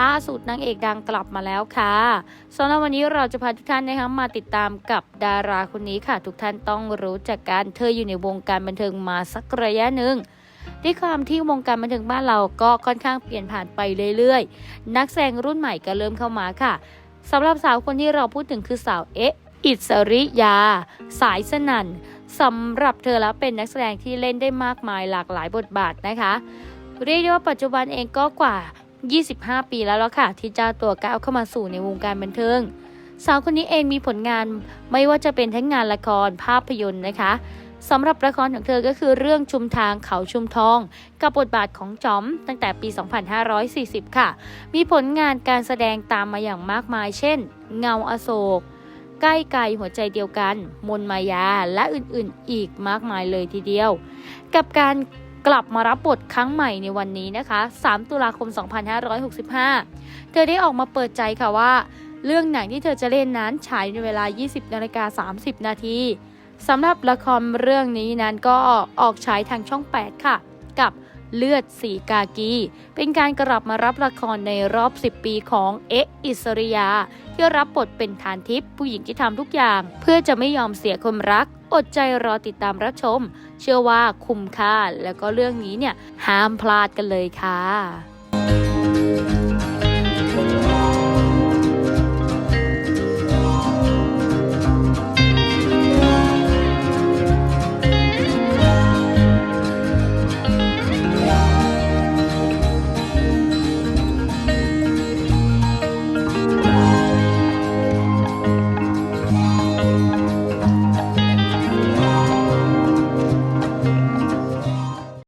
ล่าสุดนางเอกดังกลับมาแล้วค่ะสำหรับวันนี้เราจะพาทุกท่านนะคะมาติดตามกับดาราคนนี้ค่ะ ทุกท่านต้องรู้จักกันเธออยู่ในวงการบันเทิงมาสักระยะหนึ่งด้วยความที่วงการบันเทิงบ้านเราก็ค่อนข้างเปลี่ยนผ่านไปเรื่อยๆ นักแสดงรุ่นใหม่ก็เริ่มเข้ามาค่ะสำหรับสาวคนที่เราพูดถึงคือสาวเอ๊ะอิสริยา สายสนั่นสำหรับเธอแล้วเป็นนักแสดงที่เล่นได้มากมายหลากหลายบทบาทนะคะ เรียกได้ว่าปัจจุบันเองก็กว่า 25 ปีแล้วแล้วค่ะ ที่เจ้าตัวก้าวเข้ามาสู่ในวงการบันเทิง สาวคนนี้เองมีผลงานไม่ว่าจะเป็นทั้งงานละครภาพยนตร์นะคะสำหรับละครของเธอก็คือเรื่องชุมทางเขาชุมทอง กับบทบาทของจอมตั้งแต่ปี 2540 ค่ะ มีผลงานการแสดงตามมาอย่างมากมาย เช่น เงาอโศก ใกล้ไกลหัวใจเดียวกัน มนมายาและอื่นๆ อีกมากมายเลยทีเดียว กับการ กลับมารับบทครั้งใหม่ในวันนี้นะคะ 3 ตุลาคม 2565 เธอได้ออกมาเปิดใจค่ะว่า เรื่องหนังที่เธอจะเล่นนั้นฉายในเวลา 20นาฬิกา30 นาทีสำหรับละครเรื่องนี้นั้นก็ออกฉายทางช่อง 8 ค่ะ กับ เลือดสีกากี เป็นการกลับมารับละครในรอบ 10 ปีของเอ๊ะอิสริยา ที่รับบทเป็นฐานทิพย์ผู้หญิงที่ทำทุกอย่าง เพื่อจะไม่ยอมเสียคนรัก อดใจรอติดตามรับชม เชื่อว่าคุ้มค่าแล้วก็เรื่องนี้เนี่ยห้ามพลาดกันเลยค่ะ